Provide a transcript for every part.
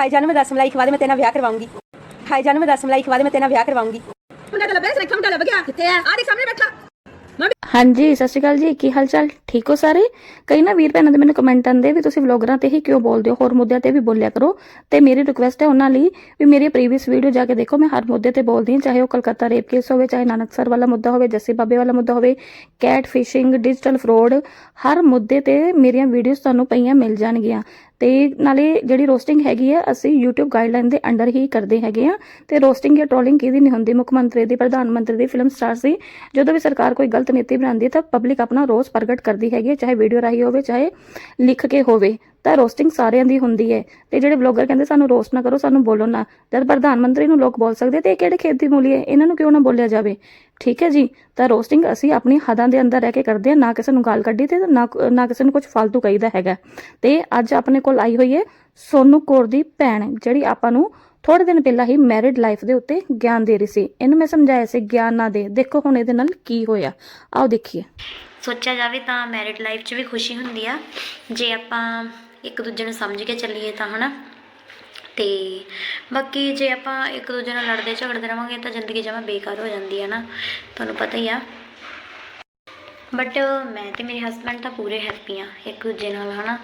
High ਜਾਨ ਮੈਂ 10 ਮਲਾਈ ਖਵਾ ਦੇ ਮੈਂ ਤੇਰੇ ਨਾਲ ਵਿਆਹ ਕਰਵਾਉਂਗੀ। ਹਾਈ ਜਾਨ ਮੈਂ 10 ਮਲਾਈ ਖਵਾ ਦੇ ਮੈਂ ਤੇਰੇ ਨਾਲ ਵਿਆਹ ਕਰਵਾਉਂਗੀ। ਮੁੰਡਾ ਤਾਂ ਲੱਭਿਆ ਇਸ ਮੁੰਡਾ ਲੱਭ ਗਿਆ। ਕਿੱਥੇ ਆ? ਆ ਦੇ ਸਾਹਮਣੇ ਬੈਠਾ। ਹਾਂਜੀ ਸਤਿ ਸ਼੍ਰੀ ਅਕਾਲ ਜੀ। ਕੀ ਹਾਲ ਚਾਲ ਠੀਕ ਹੋ ਸਾਰੇ? ਕਈ ਨਾ ਵੀਰ ਭੈਣਾਂ ਦੇ ਮੈਨੂੰ ਕਮੈਂਟ ਆਉਂਦੇ ਵੀ ਤੁਸੀਂ ਵਲੌਗਰਾਂ ਤੇ ਹੀ ਕਿਉਂ ਬੋਲਦੇ ਹੋ? ਹੋਰ ਮੁੱਦਿਆਂ ਤੇ ਵੀ ਬੋਲਿਆ ਕਰੋ। ਤੇ ਮੇਰੀ ਰਿਕੁਐਸਟ ਹੈ ਉਹਨਾਂ ਲਈ ਵੀ ਮੇਰੀ ਪ੍ਰੀਵੀਅਸ ਵੀਡੀਓ ਜਾ ਕੇ ਦੇਖੋ। ਮੈਂ ਹਰ ਮੁੱਦੇ ਤੇ ਬੋਲਦੀ ਹਾਂ ਚਾਹੇ ਉਹ ਕਲਕੱਤਾ ਰੇਪ ਕੇਸ ਹੋਵੇ ਚਾਹੇ ਨਾਨਕਸਰ ਵਾਲਾ ਮੁੱਦਾ ਹੋਵੇ ਜੱਸੀ ਬਾਬੇ ਵਾਲਾ ਮੁੱਦਾ ਹੋਵੇ ਕੈਟ ਫਿਸ਼ਿੰਗ ਡਿਜੀਟਲ ਫਰੋਡ ਹਰ ਮੁੱਦੇ ਤੇ ਮੇਰੀਆਂ ਵੀਡੀਓਜ਼ ਤੁਹਾਨੂੰ ਪਈਆਂ ਮਿਲ ਜਾਣਗੀਆਂ। ਤੇ ਨਾਲੇ ਜਿਹੜੀ ਰੋਸਟਿੰਗ ਹੈਗੀ ਹੈ ਅਸੀਂ YouTube ਗਾਈਡਲਾਈਨ ਦੇ ਅੰਡਰ ਹੀ ਕਰਦੇ ਹੈਗੇ ਆ। ਤੇ ਰੋਸਟਿੰਗ ਜਾਂ ਟ੍ਰੋਲਿੰਗ ਕਿਹਦੀ ਨਹੀਂ ਹੁੰਦੀ? ਮੁੱਖ ਮੰਤਰੀ ਦੀ, ਪ੍ਰਧਾਨ ਮੰਤਰੀ ਦੀ ਫਿਲਮ ਸਟਾਰਸ ਦੀ ਜਦੋਂ ਵੀ ਸਰਕਾਰ ਕੋਈ ਗਲਤ ਨੀਤੀ ਬਣਾਉਂਦੀ ਹੈ ਤਾਂ ਪਬਲਿਕ ਆਪਣਾ ਰੋਸ ਪ੍ਰਗਟ ਕਰਦੀ ਹੈਗੀ ਹੈ, ਚਾਹੇ ਵੀਡੀਓ ਰਾਹੀਂ ਹੋਵੇ, ਚਾਹੇ ਲਿਖ ਕੇ ਹੋਵੇ। ਤਾਂ ਰੋਸਟਿੰਗ ਸਾਰਿਆਂ ਦੀ ਹੁੰਦੀ ਹੈ। ਤੇ ਜਿਹੜੇ ਬਲੌਗਰ ਕਹਿੰਦੇ ਸਾਨੂੰ ਰੋਸਟ ਨਾ ਕਰੋ, ਸਾਨੂੰ ਬੋਲੋ ਨਾ। ਜਦ ਪ੍ਰਧਾਨ ਮੰਤਰੀ ਨੂੰ ਲੋਕ ਬੋਲ ਸਕਦੇ, ਤੇ ਇਹ ਕਿਹੜੇ ਖੇਤ ਦੀ ਮੂਲੀ ਹੈ? ਇਹਨਾਂ ਨੂੰ ਕਿਉਂ ਨਾ ਬੋਲਿਆ ਜਾਵੇ? ਠੀਕ ਹੈ ਜੀ? ਤਾਂ ਰੋਸਟਿੰਗ ਅਸੀਂ ਆਪਣੀ ਹਦਾਂ ਦੇ ਅੰਦਰ ਰਹਿ ਕੇ ਕਰਦੇ ਹਾਂ, ਨਾ ਕਿਸੇ ਨੂੰ ਗਾਲ ਕੱਢੀ ਤੇ ਨਾ ਨਾ ਕਿਸੇ ਨੂੰ ਕੁਝ ਫालतू ਕਹੀਦਾ ਹੈਗਾ। ਤੇ ਅੱਜ ਆਪਣੇ ਕੋਲ ਆਈ ਹੋਈ ਹੈ ਸੋਨੂ ਕੌਰ ਦੀ ਭੈਣ, ਜਿਹੜੀ ਆਪਾਂ ਨੂੰ ਥੋੜੇ ਦਿਨ ਪਹਿਲਾਂ ਹੀ ਮੈਰਿਡ ਲਾਈਫ ਦੇ ਉੱਤੇ ਗਿਆਨ ਦੇ ਰਹੀ ਸੀ। ਇਹਨੂੰ ਮੈਂ ਸਮਝਾਇਆ ਸੀ, ਗਿਆਨ ਨਾ ਦੇ। ਦੇਖੋ ਹੁਣ ਇਹਦੇ ਨਾਲ ਕੀ ਹੋਇਆ। ਆਓ ਦੇਖੀਏ। ਸੋਚਿਆ ਜਾਵੇ ਤਾਂ ਮੈਰਿਡ ਲਾਈਫ 'ਚ ਵੀ ਖੁਸ਼ੀ ਹੁੰਦੀ ਆ। ਜੇ ਆਪਾਂ ਇੱਕ ਦੂਜੇ ਨੂੰ ਸਮਝ ਕੇ ਚੱਲੀਏ ਤਾਂ ਹਨਾ? ਤੇ ਬਾਕੀ ਜੇ ਆਪਾਂ ਇੱਕ ਦੂਜੇ ਨਾਲ ਲੜਦੇ ਝਗੜਦੇ ਰਵਾਂਗੇ ਤਾਂ ਜ਼ਿੰਦਗੀ ਜਮਾਂ ਬੇਕਾਰ ਹੋ ਜਾਂਦੀ ਹੈ ਨਾ? ਤੁਹਾਨੂੰ ਪਤਾ ਹੀ ਆ। ਬਟ ਮੈਂ ਤੇ ਮੇਰੇ ਹਸਬੰਡ ਤਾਂ ਪੂਰੇ ਹੈਪੀ ਆ ਇੱਕ ਦੂਜੇ ਨਾਲ ਹਨਾ?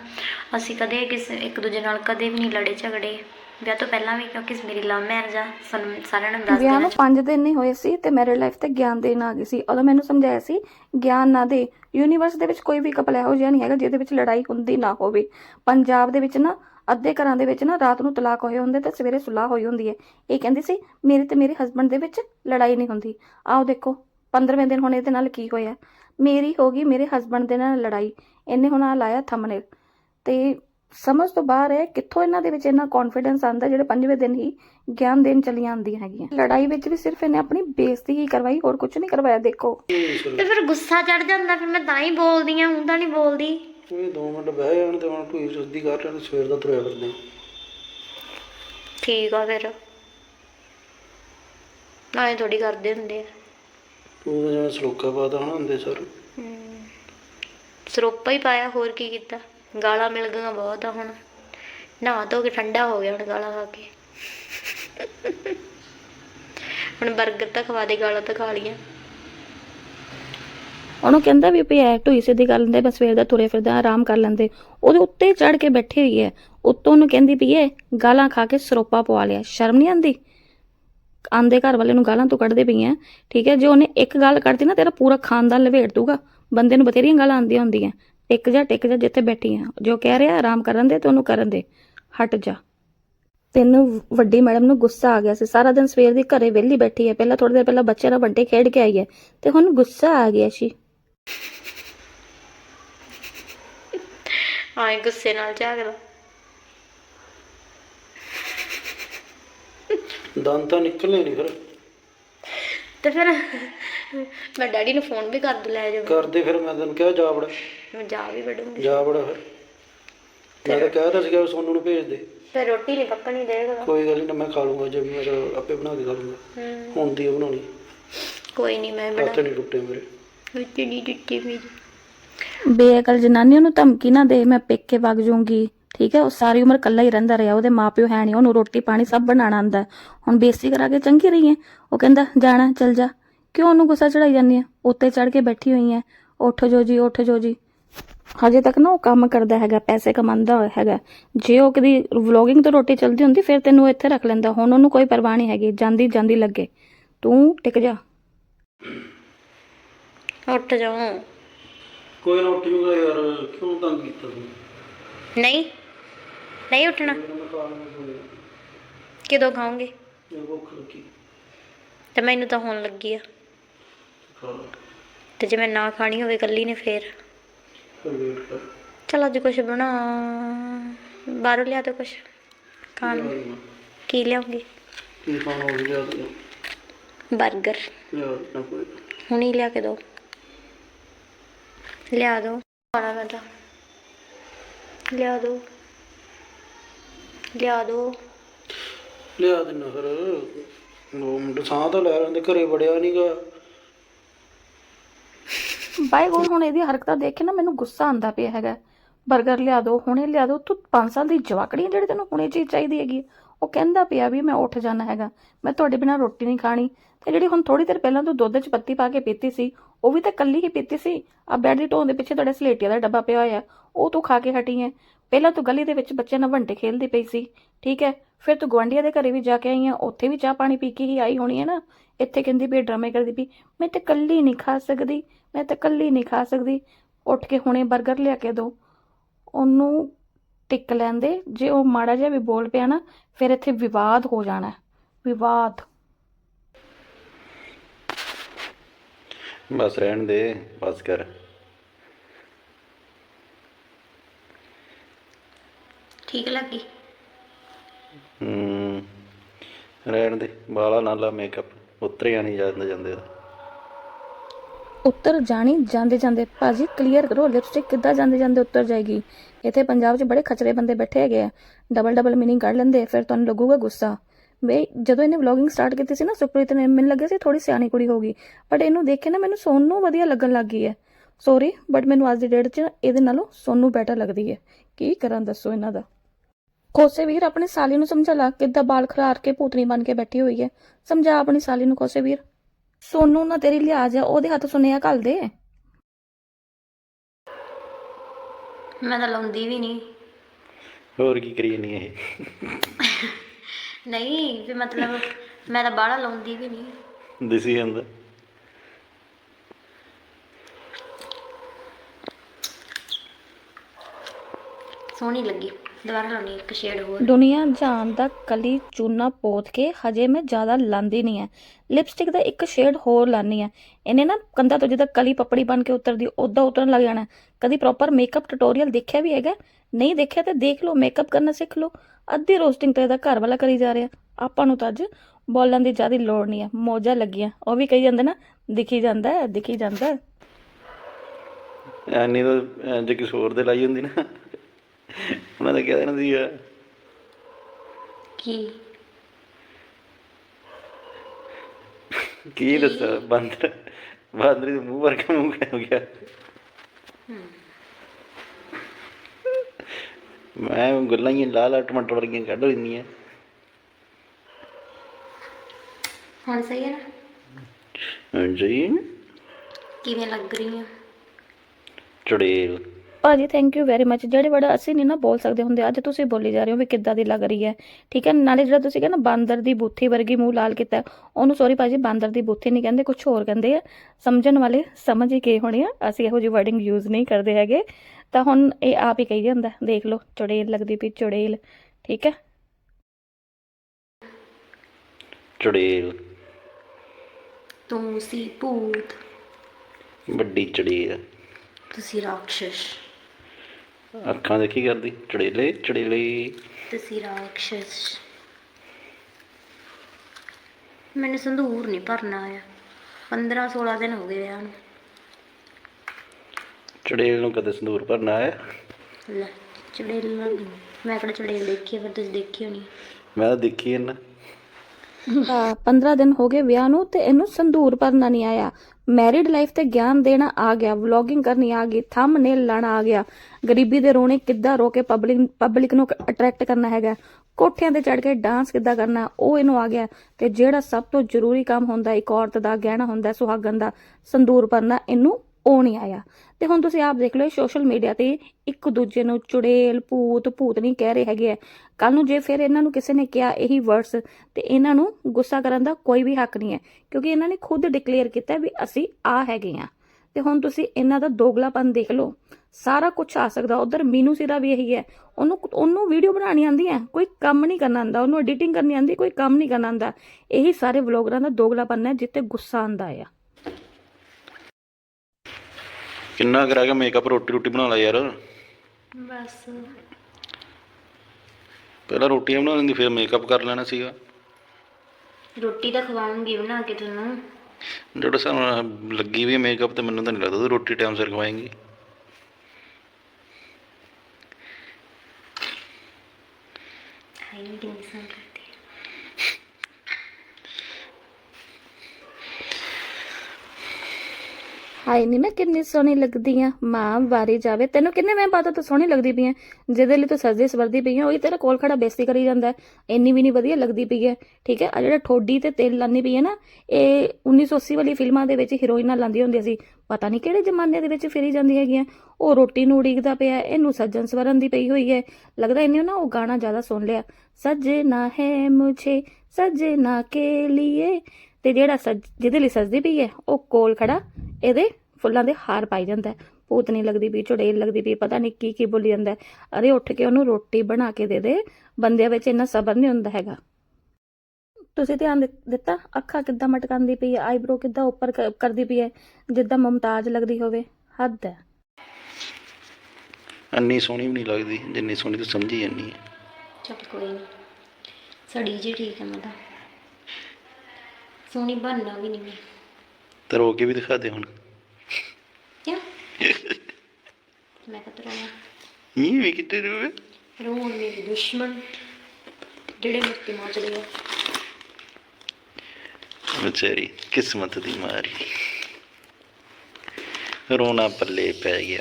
ਅਸੀਂ ਕਦੇ ਕਿਸੇ ਇੱਕ ਦੂਜੇ ਨਾਲ ਕਦੇ ਵੀ ਨਹੀਂ ਲੜੇ ਝਗੜੇ। ਵਿਆਹ ਤੋਂ ਪਹਿਲਾਂ ਵੀ ਕਿਉਂਕਿ ਮੇਰੀ ਲਵ ਮੈਰਿਜ ਆ ਸਾਨੂੰ ਸਾਰਿਆਂ ਨੂੰ ਦੱਸ ਵਿਆਹ ਦੇਣਾ ਨੂੰ 5 ਦਿਨ ਨਹੀਂ ਹੋਏ ਸੀ ਤੇ ਮੈਰਿਡ ਲਾਈਫ ਤੇ ਗਿਆਨ ਦੇਣ ਆ ਗਈ ਸੀ। ਉਦੋਂ ਮੈਨੂੰ ਸਮਝਾਇਆ ਸੀ ਗਿਆਨ ਨਾ ਦੇ ਯੂਨੀਵਰਸ ਦੇ ਵਿੱਚ ਕੋਈ ਵੀ ਕਪਲ ਇਹੋ ਜਿਹਾ ਨਹੀਂ ਹੈਗਾ ਜਿਹਦੇ ਵਿੱਚ ਲੜਾਈ ਹੁੰਦੀ ਨਾ ਹੋਵੇ। ਪੰਜਾਬ ਦੇ ਵਿੱਚ ਨਾ ਅੱਧੇ ਘਰਾਂ ਦੇ ਵਿੱਚ ਨਾ ਰਾਤ ਨੂੰ ਤਲਾਕ ਹੋਏ ਹੁੰਦੇ ਤੇ ਸਵੇਰੇ ਸੁਲਾਹ ਹੋਈ ਹੁੰਦੀ ਹੈ। ਇਹ ਕਹਿੰਦੀ ਸੀ, ਮੇਰੇ ਤੇ ਮੇਰੇ ਹਸਬੰਡ ਦੇ ਵਿੱਚ ਲੜਾਈ ਨਹੀਂ ਹੁੰਦੀ। ਆਓ ਦੇਖੋ 15ਵੇਂ ਦਿਨ ਹੁਣ ਇਹਦੇ ਨਾਲ ਕੀ ਹੋਇਆ? ਮੇਰੀ ਹੋ ਗਈ ਮੇਰੇ ਹਸਬੰਡ ਦੇ ਨਾਲ ਲੜਾਈ। ਇਹਨੇ ਹੁਣ ਆ ਲਾਇਆ ਥੰਬਨੇਲ ਤੇ ਸਮਝ ਤੋਂ ਬਾਹਰ ਹੈ ਕਿੱਥੋਂ ਇਹਨਾਂ ਦੇ ਵਿੱਚ ਇੰਨਾ ਕੌਨਫੀਡੈਂਸ ਆਂਦਾ ਜਿਹੜੇ ਪੰਜਵੇਂ ਦਿਨ ਹੀ ਗਿਆਨ ਦੇਣ ਚਲੀਆਂ ਆਉਂਦੀਆਂ ਹੈਗੀਆਂ। ਲੜਾਈ ਵਿੱਚ ਵੀ ਸਿਰਫ ਇਹਨੇ ਆਪਣੀ ਬੇਇੱਜ਼ਤੀ ਹੀ ਕਰਵਾਈ ਹੋਰ ਕੁਝ ਨਹੀਂ ਕਰਵਾਇਆ ਦੇਖੋ। ਤੇ ਫਿਰ ਗੁੱਸਾ ਚੜ ਜਾਂਦਾ ਫਿਰ ਮੈਂ ਤਾਂ ਹੀ ਬੋਲਦੀ ਆ ਹੁੰਦਾ ਨਹੀਂ ਬੋਲਦੀ। ਇਹ 2 ਮਿੰਟ ਬਹਿ ਜਾਣ ਤੇ ਹੁਣ ਢੂਈ ਸੁੱਧੀ ਕਰ ਲੈਣ ਸਵੇਰ ਦਾ ਤੁਰਿਆ ਫਿਰਦੇ ਠੀਕ ਆ ਫਿਰ। ਨਾਲੇ ਥੋੜੀ ਕਰਦੇ ਹੁੰਦੇ ਆ। ਤੂੰ ਤਾਂ ਜਿਵੇਂ ਸਲੋਕਾ ਪਾਦਾ ਹੁੰਦੇ ਸਰ ਸਰੋਪਾ ਹੀ ਪਾਇਆ ਹੋਰ ਕੀ ਕੀਤਾ? ਗਾਲਾਂ ਮਿਲ ਗਈਆਂ ਬਹੁਤ ਆ ਹੁਣ। ਨਹਾ ਧੋ ਕੇ ਠੰਡਾ ਹੋ ਗਿਆ ਹੁਣ ਗਾਲਾਂ ਖਾ ਕੇ। ਹੁਣ 버ਗਰ ਤਾਂ ਖਵਾ ਦੇ, ਗਾਲਾਂ ਤਾਂ ਖਾ ਲੀਆਂ ਉਹਨੂੰ ਕਹਿੰਦਾ ਵੀ ਭਈ ਐ ਢੋਈ ਸਿੱਧੀ ਕਰ ਲੈਂਦੇ ਬਸ ਸਵੇਰ ਦਾ ਤੁਰੇ ਫਿਰਦੇ ਆਰਾਮ ਕਰ ਲੈਂਦੇ। ਉਹਦੇ ਉੱਤੇ ਚੜ ਕੇ ਬੈਠੀ ਹੋਈ ਹੈ ਉੱਤੋਂ ਉਹਨੂੰ ਕਹਿੰਦੀ ਵੀ ਇਹ ਗਾਲਾਂ ਖਾ ਕੇ ਸਰੋਪਾ ਪਵਾ ਲਿਆ। ਸ਼ਰਮ ਨਹੀਂ ਆਂਦੀ ਆਂਦੇ ਘਰ ਵਾਲੇ ਨੂੰ ਗਾਲਾਂ ਤੋਂ ਕੱਢਦੇ ਪਈ ਐ ਠੀਕ ਹੈ ਜੇ ਉਹਨੇ ਇੱਕ ਗੱਲ ਕੱਢਦੀ ਨਾ, ਤੇਰਾ ਪੂਰਾ ਖਾਨਦਾਨ ਲਵੇਟ ਦੂਗਾ। ਬੰਦੇ ਨੂੰ ਬਥੇਰੀਆਂ ਗਾਲਾਂ ਆਂਦੀਆਂ ਹੁੰਦੀਆਂ। ਟਿਕ ਜਾ ਟਿਕ ਜਾ ਜਿੱਥੇ ਬੈਠੀ ਆ। ਜੋ ਕਹਿ ਰਿਹਾ ਆਰਾਮ ਕਰਨ ਦੇ ਤੇ ਉਹਨੂੰ ਕਰਨ ਦੇ। ਹਟ ਜਾ। ਤੈਨੂੰ ਵੱਡੀ ਮੈਡਮ ਨੂੰ ਗੁੱਸਾ ਆ ਗਿਆ ਸੀ। ਸਾਰਾ ਦਿਨ ਸਵੇਰ ਦੀ ਘਰੇ ਵਿਹਲੀ ਬੈਠੀ ਹੈ ਪਹਿਲਾਂ ਥੋੜੀ ਦੇਰ ਪਹਿਲਾਂ ਬੱਚੇ ਨਾਲ ਬੰਟੇ ਖੇਡ ਕੇ ਆਈ ਹੈ ਤੇ ਹੁਣ ਗੁੱਸਾ ਆ ਗਿਆ ਸੀ। ਆਏ ਗੁੱਸੇ ਨਾਲ ਝਾਗਦਾ ਦੰਦ ਤਾਂ ਨਿਕਲੇ ਨਹੀਂ ਫਿਰ। ਤੇ ਫਿਰ ਮੈਂ ਡੈਡੀ ਨੂੰ ਫੋਨ ਵੀ ਕਰ ਦੂ ਲੈ ਜਾਓ। ਕਰਦੇ ਫਿਰ ਮੈਂ ਤੈਨੂੰ ਕਿਹਾ ਜਾ ਵੜ। ਮੈਂ ਜਾ ਵੀ ਵੜੂੰਗੀ। ਜਾ ਵੜ ਫਿਰ। ਮੈਂ ਤਾਂ ਕਹਿ ਰਿਹਾ ਸੀਗਾ ਵੀ ਸੋਨੂੰ ਨੂੰ ਭੇਜ ਦੇ। ਫਿਰ ਰੋਟੀ ਨਹੀਂ ਪੱਕਣੀ ਦੇਗਾ ਕੋਈ ਗੱਲ ਨਹੀਂ ਮੈਂ ਖਾ ਲੂੰਗਾ ਜੇ ਮੈਂ ਤਾਂ ਆਪੇ ਬਣਾ ਕੇ ਖਾ ਲੂੰਗਾ। ਹੂੰ। ਹੁੰਦੀ ਆ ਬਣਾਉਣੀ। ਕੋਈ ਨਹੀਂ ਮੈਂ ਬਣਾ ਹੱਥ ਨਹੀਂ ਟੁੱਟੇ ਮੇਰੇ। ਵਿੱਚ ਨਹੀਂ ਦਿੱਤੀ ਮੇਰੀ। ਬੇਅਕਲ ਜਨਾਨੀ ਉਹਨੂੰ ਧਮਕੀ ਨਾ ਦੇ ਮੈਂ ਪੇਕੇ ਵਗ ਜਾਊਂਗੀ। ਠੀਕ ਹੈ ਉਹ ਸਾਰੀ ਉਮਰ ਇਕੱਲਾ ਹੀ ਰਹਿੰਦਾ ਰਿਹਾ ਉਹਦੇ ਮਾਪਿਓ ਹੈ ਨਹੀਂ ਉਹਨੂੰ ਰੋਟੀ ਪਾਣੀ ਸਭ ਬਣਾਉਣਾ ਆਂਦਾ ਹੁਣ ਬੇਇੱਜ਼ਤੀ ਕਰਾ ਕੇ ਚੰਗੀ ਰਹੀ ਹੈ। ਉਹ ਕਹਿੰਦਾ ਜਾਣਾ ਚਲ ਜਾ। ਕਿਉਂ ਉਹਨੂੰ ਗੁੱਸਾ ਚੜਾਈ ਜਾਂਦੀ ਹੈ ਉੱਤੇ ਚੜ ਕੇ ਬੈਠੀ ਹੋਈ ਹੈ ਉੱਠ ਜੋ ਜੀ ਉੱਠ ਜੋ ਜੀ। ਹਜੇ ਤੱਕ ਨਾ ਉਹ ਕੰਮ ਕਰਦਾ ਹੈਗਾ ਪੈਸੇ ਕਮਾਉਂਦਾ ਹੈਗਾ। ਜੇ ਉਹ ਕਦੀ ਵਲੋਗਿੰਗ ਤੋਂ ਰੋਟੀ ਚਲਦੀ ਹੁੰਦੀ ਫਿਰ ਤੈਨੂੰ ਇੱਥੇ ਰੱਖ ਲੈਂਦਾ। ਹੁਣ ਉਹਨੂੰ ਕੋਈ ਪਰਵਾਹ ਨਹੀਂ ਹੈਗੀ ਜਾਂਦੀ ਜਾਂਦੀ ਲੱਗੇ। ਤੂੰ ਟਿਕ ਜਾ। ਉੱਠ ਜਾਉਂ ਕੋਈ ਨਾ ਉੱਠ ਜੂਗਾ ਯਾਰ ਕਿਉਂ ਤੰਗ ਕੀਤਾ ਤੂੰ? ਨਹੀਂ ਨਹੀਂ ਉੱਠਣਾ। ਕਿਦੋਂ ਖਾਓਗੇ? ਜੇ ਭੁੱਖ ਲੱਗੀ। ਤੇ ਮੈਨੂੰ ਤਾਂ ਹੋਣ ਲੱਗੀ ਆ। ਤੇ ਜੇ ਮੈਂ ਨਾ ਖਾਣੀ ਹੋਵੇ ਇਕੱਲੀ ਨੇ ਫੇਰ। ਚਲ ਅੱਜ ਕੁਝ ਬਣਾ ਬਾਹਰੋਂ ਲਿਆ ਤੇ ਕੁਝ ਖਾਣ ਨੂੰ। ਕੀ ਲਿਆਉਂਗੀ? ਕੀ ਖਾਣਾ ਹੋ ਗਿਆ 버ਗਰ ਨਾ ਕੋਈ। ਹੁਣੀ ਲਿਆ ਕੇ ਦੋ। ਲਿਆ ਦੋ। ਖਾਣਾ ਮੈਂ ਤਾਂ ਲਿਆ ਦੋ। ਲਿਆ ਦੋ। ਲਿਆ ਦਿੰਨਾ ਫਿਰ। ਦੋ ਮਿੰਟ ਸਾਹ ਤਾਂ ਲੈ ਲੈਂਦੇ ਘਰੇ ਵੜਿਆ ਨਹੀਂਗਾ ਬਾਈ ਗੋਲ, ਹੁਣ ਇਹਦੀ ਹਰਕਤਾਂ ਦੇਖ ਕੇ ਨਾ ਮੈਨੂੰ ਗੁੱਸਾ ਆਂਦਾ ਪਿਆ ਹੈਗਾ। 버ਗਰ ਲਿਆ ਦਿਓ ਹੁਣੇ ਲਿਆ ਦਿਓ ਤੂੰ 5 ਸਾਲ ਦੀ ਜਵਾਕੜੀ ਹੈ ਜਿਹੜੀ ਤੈਨੂੰ ਹੁਣੇ ਚੀਜ਼ ਚਾਹੀਦੀ ਹੈਗੀ ਹੈ। ਉਹ ਕਹਿੰਦਾ ਪਿਆ ਵੀ ਮੈਂ ਉੱਠ ਜਾਣਾ ਹੈਗਾ। ਮੈਂ ਤੁਹਾਡੇ ਬਿਨਾਂ ਰੋਟੀ ਨਹੀਂ ਖਾਣੀ। ਤੇ ਜਿਹੜੀ ਹੁਣ ਥੋੜੀ ਦੇਰ ਪਹਿਲਾਂ ਤੂੰ ਦੁੱਧ 'ਚ ਪੱਤੀ ਪਾ ਕੇ ਪੀਤੀ ਸੀ, ਉਹ ਵੀ ਤਾਂ ਕੱਲੀ ਹੀ ਪੀਤੀ ਸੀ। ਆ ਬੈੱਡ ਦੀ ਢੋਣ ਦੇ ਪਿੱਛੇ ਤੁਹਾਡੇ ਸਲੇਟੀਆ ਦਾ ਡੱਬਾ ਪਿਆ ਹੋਇਆ। ਉਹ ਤੂੰ ਖਾ ਕੇ ਹਟੀ ਹੈ ਪਹਿਲਾਂ ਤੂੰ ਗਲੀ ਦੇ ਵਿੱਚ ਬੱਚਿਆਂ ਨਾਲ ਵੰਟੇ ਖੇਲਦੀ ਪਈ ਸੀ। ਠੀਕ ਹੈ ਫਿਰ ਤੂੰ ਗੁਆਂਢੀਆਂ ਦੇ ਘਰੇ ਵੀ ਜਾ ਕੇ ਆਈ ਹੈ ਉੱਥੇ ਵੀ ਚਾਹ ਪਾਣੀ ਪੀ ਕੇ ਹੀ ਆਈ ਹੋਣੀ ਹੈ ਨਾ। ਇੱਥੇ ਕਹਿੰਦੀ ਵੀ ਡਰਾਮੇ ਕਰਦੀ ਵੀ ਮੈਂ ਤੇ ਕੱਲੀ ਨਹੀਂ ਖਾ ਸਕਦੀ ਮੈਂ ਤਾਂ ਕੱਲੀ ਨਹੀਂ ਖਾ ਸਕਦੀ। ਉੱਠ ਕੇ ਹੁਣੇ 버ਗਰ ਲਿਆ ਕੇ ਦੋ। ਉਹਨੂੰ ਟਿਕ ਲੈਂਦੇ ਜੇ ਉਹ ਮਾੜਾ ਜਿਹਾ ਵੀ ਬੋਲ ਪਿਆ ਨਾ ਫਿਰ ਇੱਥੇ ਵਿਵਾਦ ਹੋ ਜਾਣਾ ਹੈ। ਵਿਵਾਦ। ਬਸ ਰਹਿਣ ਦੇ ਬਸ ਕਰ। ਠੀਕ ਲੱਗੀ? ਹੂੰ। ਰਹਿਣ ਦੇ, ਬਾਲਾ ਨਾਲਾ ਮੇਕਅਪ ਉਤਰਿਆ ਨਹੀਂ ਜਾਂਦੇ ਜਾਂਦੇ ਦਾ। ਉੱਤਰ ਜਾਣੀ ਜਾਂਦੇ ਜਾਂਦੇ, ਭਾਜੀ ਕਲੀਅਰ ਕਰੋ ਲਿਪਸਟਿਕ ਕਿੱਦਾਂ ਜਾਂਦੇ ਜਾਂਦੇ ਉੱਤਰ ਜਾਏਗੀ। ਇੱਥੇ ਪੰਜਾਬ 'ਚ ਬੜੇ ਖਚਰੇ ਬੰਦੇ ਬੈਠੇ ਹੈਗੇ ਆ। ਡਬਲ ਡਬਲ ਮੀਨਿੰਗ ਕੱਢ ਲੈਂਦੇ, ਫਿਰ ਤੁਹਾਨੂੰ ਲੱਗੂਗਾ ਗੁੱਸਾ। ਵੇ ਜਦੋਂ ਇਹਨੇ ਵਲੌਗਿੰਗ ਸਟਾਰਟ ਕੀਤੀ ਸੀ ਨਾ ਸੁਪ੍ਰੀਤ ਨੇ, ਮੈਨੂੰ ਲੱਗਿਆ ਸੀ ਥੋੜੀ ਸਿਆਣੀ ਕੁੜੀ ਹੋਗੀ ਬਟ ਇਹਨੂੰ ਦੇਖ ਕੇ ਨਾ, ਮੈਨੂੰ ਸੋਨੂੰ ਵਧੀਆ ਲੱਗਣ ਲੱਗ ਗਈ ਹੈ। ਸੌਰੀ ਬਟ ਮੈਨੂੰ ਅੱਜ ਦੀ ਡੇਟ 'ਚ ਇਹਦੇ ਨਾਲੋਂ ਸੋਨੂ ਬੈਟਰ ਲੱਗਦੀ ਹੈ। ਕੀ ਕਰਾਂ ਦੱਸੋ ਇਹਨਾਂ ਦਾ? ਕੋਸੇ ਵੀਰ ਆਪਣੀ ਸਾਲੀ ਨੂੰ ਸਮਝਾ ਲਾ ਕਿੱਦਾਂ ਬਾਲ ਖਰਾਰ ਕੇ ਭੂਤਨੀ ਬਣ ਕੇ ਬੈਠੀ ਹੋਈ ਹੈ। ਸਮਝਾ ਆਪਣੀ ਸਾਲੀ ਨੂੰ ਕੋਸੇ ਵੀਰ। ਸੋਨੂ ਨਾ ਤੇਰੀ ਲਿਹਾਜ਼ ਆ ਉਹਦੇ ਹੱਥ ਸੁਨੇਹਾ ਘੱਲ ਦੇ ਮੈਂ ਤਾਂ ਲਾਉਂਦੀ ਵੀ ਨਹੀਂ। ਹੋਰ ਕੀ ਕਰੀ ਨਹੀਂ ਇਹ? ਨਹੀਂ ਵੀ ਮਤਲਬ ਮੈਂ ਤਾਂ ਬਾਹਲਾ ਲਾਉਂਦੀ ਵੀ ਨਹੀਂ। ਦਿਸੀ ਜਾਂਦਾ। ਸੋਹਣੀ ਲੱਗੀ। ਦੁਬਾਰਾ ਲਾਉਣੀ ਇੱਕ ਸ਼ੇਡ ਹੋਰ। ਦੁਨੀਆ ਜਾਨ ਦਾ ਕਲੀ ਚੂਨਾ ਪੋਤ ਕੇ ਹਜੇ ਮੈਂ ਜ਼ਿਆਦਾ ਲਾਂਦੀ ਨਹੀਂ ਐ। ਲਿਪਸਟਿਕ ਦਾ ਇੱਕ ਸ਼ੇਡ ਹੋਰ ਲਾਨੀ ਐ। ਇਹਨੇ ਨਾ ਕੰਦਾ ਤੋਂ ਜਿੱਦਾਂ ਕਲੀ ਪਪੜੀ ਬਣ ਕੇ ਉਤਰਦੀ ਉਦਾਂ ਉਤਰਨ ਲੱਗ ਜਾਣਾ। ਕਦੀ ਪ੍ਰੋਪਰ ਮੇਕਅਪ ਟਿਊਟੋਰੀਅਲ ਦੇਖਿਆ ਵੀ ਹੈਗਾ? ਨਹੀਂ ਦੇਖਿਆ ਤੇ ਦੇਖ ਲਓ ਮੇਕਅਪ ਕਰਨਾ ਸਿੱਖ ਲਓ। ਅੱਧੀ ਰੋਸਟਿੰਗ ਤਾਂ ਇਹਦਾ ਘਰ ਵਾਲਾ ਕਰੀ ਜਾ ਰਿਹਾ। ਆਪਾਂ ਨੂੰ ਤਾਂ ਅੱਜ ਬੋਲਣ ਦੀ ਜ਼ਿਆਦਾ ਲੋੜ ਨਹੀਂ ਐ। ਮੋਜਾ ਲੱਗੀਆਂ। ਉਹ ਵੀ ਕਹੀ ਜਾਂਦੇ ਨਾ ਦਿਖੀ ਜਾਂਦਾ ਹੈ, ਦਿਖੀ ਜਾਂਦਾ ਹੈ। ਐਨੀ ਤਾਂ ਜੇ ਕਿਸੇ ਹੋਰ ਦੇ ਲਾਈ ਹੁੰਦੀ ਨਾ। ਉਹਨਾਂ ਦਾ ਕਹਿ ਦੇਣਾ ਸੀ ਆ ਕੀ? ਕੀ ਦੱਸਾਂ ਬਾਂਦਰ ਬਾਂਦਰੀ ਦੇ ਮੂੰਹ ਵਰਗਾ ਮੂੰਹ ਹੋ ਗਿਆ? ਮੈਂ ਗੱਲਾਂ ਹੀ ਲਾਲ ਲਾਲ ਟਮਾਟਰ ਵਰਗੀਆਂ ਕੱਢ ਲੈਂਦੀਆਂ। ਹੁਣ ਸਹੀ ਹੈ ਨਾ? ਹਾਂਜੀ ਕਿਵੇਂ ਲੱਗ ਰਹੀ ਆ ਚੜੇਲ। ਭਾਜੀ ਥੈਂਕ ਯੂ ਵੈਰੀ ਮੱਚ ਜਿਹੜੇ ਵਰਡ ਅਸੀਂ ਨਹੀਂ ਨਾ ਬੋਲ ਸਕਦੇ ਹੁੰਦੇ ਅੱਜ ਤੁਸੀਂ ਬੋਲੀ ਜਾ ਰਹੇ ਹੋ ਵੀ ਕਿੱਦਾਂ ਦੀ ਲੱਗ ਰਹੀ ਹੈ ਠੀਕ ਹੈ? ਨਾਲੇ ਜਿਹੜਾ ਤੁਸੀਂ ਕਹਿੰਦੇ ਬਾਂਦਰ ਦੀ ਬੂਥੀ ਵਰਗੀ ਮੂੰਹ ਲਾਲ ਕੀਤਾ ਉਹਨੂੰ ਸੌਰੀ ਭਾਜੀ ਬਾਂਦਰ ਦੀ ਬੂਥੀ ਨਹੀਂ ਕਹਿੰਦੇ ਕੁਝ ਹੋਰ ਕਹਿੰਦੇ ਆ। ਸਮਝਣ ਵਾਲੇ ਸਮਝ ਹੀ ਗਏ ਹੋਣੇ ਆ ਅਸੀਂ ਇਹੋ ਜਿਹੀ ਵਰਡਿੰਗ ਯੂਜ਼ ਨਹੀਂ ਕਰਦੇ ਹੈਗੇ। ਤਾਂ ਹੁਣ ਇਹ ਆਪ ਹੀ ਕਹੀ ਜਾਂਦਾ ਦੇਖ ਲਓ ਚੁੜੇਲ ਲੱਗਦੀ ਪਈ ਚੁੜੇਲ ਠੀਕ ਹੈ? ਚੜੇਲ। ਤੂੰ ਸੀ ਭੂਤ। ਵੱਡੀ ਚੜੇਲ। ਤੁਸੀਂ ਰਾਖਸ਼ ਅੱਖਾਂ ਦੇਖੀ ਕਰਦੀ? ਚੜੇਲੇ ਚੜੇਲੇ। ਤੁਸੀਂ ਰਾਖਸ਼ ਮੈਨੂੰ ਸੰਧੂਰ ਨਹੀਂ ਭਰਨਾ ਆਇਆ। 15 16 ਦਿਨ ਹੋ ਗਏ ਵਿਆਹ ਨੂੰ। ਚੜੇਲ ਨੂੰ ਕਦੇ ਸੰਦੂਰ ਭਰਨਾ ਹੈ ਲੈ ਚੜੇਲ ਨੀ। ਮੈਂ ਕਿਹੜਾ ਚੜੇਲ ਦੇਖੀ ਆ, ਫਿਰ ਤੁਸੀਂ ਦੇਖੀ ਹੋਣੀ ਮੈਂ ਤਾਂ ਦੇਖੀ ਇਹਨਾਂ ਤਾਂ 15 ਦਿਨ ਹੋ ਗਏ ਵਿਆਹ ਨੂੰ ਤੇ ਇਹਨੂੰ ਸੰਧੂਰ ਭਰਨਾ ਨਹੀਂ ਆਇਆ। ਮੈਰਿਡ ਲਾਈਫ ਤੇ ਗਿਆਨ ਦੇਣਾ ਆ ਗਿਆ ਵਲੌਗਿੰਗ ਕਰਨੀ ਆ ਗਈ ਥੰਬਨੇਲ ਲਾਣਾ ਆ ਗਿਆ। ਗਰੀਬੀ ਦੇ ਰੋਣੇ ਕਿੱਦਾਂ ਰੋ ਕੇ ਪਬਲਿਕ ਪਬਲਿਕ ਨੂੰ ਅਟਰੈਕਟ ਕਰਨਾ ਹੈਗਾ? ਕੋਠਿਆਂ ਤੇ ਚੜ ਕੇ ਡਾਂਸ ਕਿੱਦਾਂ ਕਰਨਾ? ਉਹ ਇਹਨੂੰ ਆ ਗਿਆ। ਤੇ ਜਿਹੜਾ ਸਭ ਤੋਂ ਜ਼ਰੂਰੀ ਕੰਮ ਹੁੰਦਾ, ਇੱਕ ਔਰਤ ਦਾ ਗਹਿਣਾ ਹੁੰਦਾ, ਸੁਹਾਗਣ ਦਾ, ਸੰਦੂਰ ਭਰਨਾ, ਇਹਨੂੰ ਉਹ ਨਹੀਂ ਆਇਆ। ਤੇ ਹੁਣ ਤੁਸੀਂ ਆਪ ਦੇਖ ਲਓ ਸੋਸ਼ਲ ਮੀਡੀਆ ਤੇ ਇੱਕ ਦੂਜੇ ਨੂੰ ਚੁੜੇਲ, ਭੂਤ ਭੂਤ ਨਹੀਂ ਕਹਿ ਰਹੇ ਹੈਗੇ ਆ। ਕੱਲ ਨੂੰ ਜੇ ਫਿਰ ਇਹਨਾਂ ਨੂੰ ਕਿਸੇ ਨੇ ਕਿਹਾ ਇਹੀ ਵਰਡਸ ਤੇ ਇਹਨਾਂ ਨੂੰ ਗੁੱਸਾ ਕਰਨ ਦਾ ਕੋਈ ਵੀ ਹੱਕ ਨਹੀਂ ਹੈ। ਕਿਉਂਕਿ ਇਹਨਾਂ ਨੇ ਖੁਦ ਡਿਕਲੇਅਰ ਕੀਤਾ ਵੀ ਅਸੀਂ ਆ ਹੈਗੇ ਆ। ਤੇ ਹੁਣ ਤੁਸੀਂ ਇਹਨਾਂ ਦਾ ਦੋਗਲਾਪਨ ਦੇਖ ਲਓ। ਸਾਰਾ ਕੁਝ ਆ ਸਕਦਾ, ਉਧਰ ਮੀਨੂ ਸਿਰਾ ਵੀ ਇਹੀ ਹੈ। ਉਹਨੂੰ ਉਹਨੂੰ ਵੀਡੀਓ ਬਣਾਉਣੀ ਆਂਦੀ ਹੈ, ਕੋਈ ਕੰਮ ਨਹੀਂ ਕਰਨਾ ਆਂਦਾ ਉਹਨੂੰ ਐਡੀਟਿੰਗ ਕਰਨੀ ਆਂਦੀ ਕੋਈ ਕੰਮ ਨਹੀਂ ਕਰਨਾ ਆਂਦਾ ਇਹੀ ਸਾਰੇ ਵਲੌਗਰਾਂ ਦਾ ਦੋਗਲਾਪਨ ਹੈ ਜਿੱਤੇ ਗੁੱਸਾ ਆਂਦਾ ਆ। ਕਿੰਨਾ ਕਰਾ ਕੇ ਮੇਕਅਪ ਰੋਟੀ ਰੋਟੀ ਬਣਾ ਲੈ ਯਾਰ? ਬਸ। ਪਹਿਲਾਂ ਰੋਟੀਆਂ ਬਣਾ ਲੈਂਦੀ ਫਿਰ ਮੇਕਅਪ ਕਰ ਲੈਣਾ ਸੀਗਾ। ਰੋਟੀ ਤਾਂ ਖਵਾਉਂਗੀ ਬਣਾ ਕੇ ਤੁਹਾਨੂੰ। ਜਿਹੜਾ ਨਾਲ ਲੱਗੀ ਵੀ ਮੇਕਅਪ ਤੇ ਮੈਨੂੰ ਤਾਂ ਨਹੀਂ ਲੱਗਦਾ ਤੂੰ ਰੋਟੀ ਟਾਈਮ ਸਿਰ ਖਵਾਏਂਗੀ। ਹਾਈ ਨਹੀਂ ਕਿੰਨੀ ਸੋਹਣੀ ਕਰਦੀ ਹੈ। ਹਾਏ ਨੀ, ਮੈਂ ਕਿੰਨੀ ਸੋਹਣੀ ਲੱਗਦੀ ਆ। ਮਾਂ ਵਾਰੀ ਜਾਵੇ। ਤੈਨੂੰ ਕਿੰਨੇ ਮੈਂ ਪਤਾ ਤੂੰ ਸੋਹਣੀ ਲੱਗਦੀ ਪਈ ਐ ਜਿਹਦੇ ਲਈ ਤੂੰ ਸਜਦੀ ਸਵਰਦੀ ਪਈ ਐ ਉਹੀ ਤੇਰਾ ਕੋਲ ਖੜਾ ਬੇਇੱਜ਼ਤੀ ਕਰੀ ਜਾਂਦਾ ਇੰਨੀ ਵੀ ਨਹੀਂ ਵਧੀਆ ਲੱਗਦੀ ਪਈ ਐ ਠੀਕ ਹੈ ਆ ਜਿਹੜਾ ਠੋਡੀ ਤੇ ਤੇਲ ਲਾਨੀ ਪਈ ਐ ਨਾ, ਇਹ 1980 ਵਾਲੀ ਫਿਲਮਾਂ ਦੇ ਵਿੱਚ ਹੀਰੋਇਨਾਂ ਲਾਂਦੀਆਂ ਹੁੰਦੀਆਂ ਸੀ। ਪਤਾ ਨਹੀਂ ਕਿਹੜੇ ਜ਼ਮਾਨੇ ਦੇ ਵਿੱਚ ਫਿਰੀ ਜਾਂਦੀ ਹੈਗੀਆਂ। ਉਹ ਰੋਟੀ ਨੂੰ ਉਡੀਕਦਾ ਪਿਆ ਇਹਨੂੰ ਸੱਜਣ ਸਵਰਨ ਦੀ ਪਈ ਹੋਈ ਹੈ। ਲੱਗਦਾ ਇਹਨੇ ਨਾ ਉਹ ਗਾਣਾ ਜ਼ਿਆਦਾ ਸੁਣ ਲਿਆ। ਸਜਣਾ ਹੈ ਮੁਝੇ, ਸਜਣਾ ਕੇ ਲਈ ਤੇ ਜਿਹੜਾ ਸਜ ਜਿਹਦੇ ਲਈ ਸਜਦੀ ਪਈ ਹੈ ਉਹ ਕੋਲ ਖੜਾ ਇਹਦੇ ਫੁੱਲਾਂ ਦੇ ਹਾਰ ਪਾਈ ਜਾਂਦਾ ਹੈ। ਪੂਤਨੀ ਲੱਗਦੀ ਪਈ ਚੁੜੇਲ ਲੱਗਦੀ ਪਈ ਪਤਾ ਨਹੀਂ ਕੀ ਕੀ ਬੋਲੀ ਜਾਂਦਾ। ਅਰੇ ਉੱਠ ਕੇ ਉਹਨੂੰ ਰੋਟੀ ਬਣਾ ਕੇ ਦੇ ਦੇ ਬੰਦਿਆਂ ਵਿੱਚ ਇੰਨਾ ਸਬਰ ਨਹੀਂ ਹੁੰਦਾ ਹੈਗਾ। ਤੁਸੀਂ ਧਿਆਨ ਦਿੱਤਾ? ਅੱਖਾਂ ਕਿੱਦਾਂ ਮਟਕਾਉਂਦੀ ਪਈ ਹੈ? ਆਈਬ੍ਰੋ ਕਿੱਦਾਂ ਉੱਪਰ ਕਰਦੀ ਪਈ ਹੈ? ਜਿੱਦਾਂ ਮੁਮਤਾਜ਼ ਲੱਗਦੀ ਹੋਵੇ। ਹੱਦ ਹੈ। ਇੰਨੀ ਸੋਹਣੀ ਵੀ ਨਹੀਂ ਲੱਗਦੀ ਜਿੰਨੀ ਸੋਹਣੀ ਤੂੰ ਸਮਝੀ ਜਾਂਦੀ ਹੈ। ਚੱਲ ਕੋਈ ਨਹੀਂ ਸੜੀ ਜੀ ਠੀਕ ਹੈ ਮੈਂ ਤਾਂ। ਸੋਹਣੀ ਬਣਨਾ ਵੀ ਨਹੀਂ ਮੈਂ। ਤੇ ਰੋ ਕੇ ਵੀ ਦਿਖਾ ਦੇ ਹੁਣ। ਕਿਉਂ ਮੈਂ ਕਹ ਤਰ੍ਹਾਂ ਇਹ ਵੀ ਕਿਤੇ ਰੋਵੇ ਰੋਣ ਮੇਰੇ ਦੁਸ਼ਮਣ ਜਿਹੜੇ ਮੁੱਕੇ ਮੋਚਦੇ ਆ। ਵਿਚਾਰੀ ਕਿਸਮਤ ਦੀ ਮਾਰੀ। ਰੋਣਾ ਪੱਲੇ ਪੈ ਗਿਆ।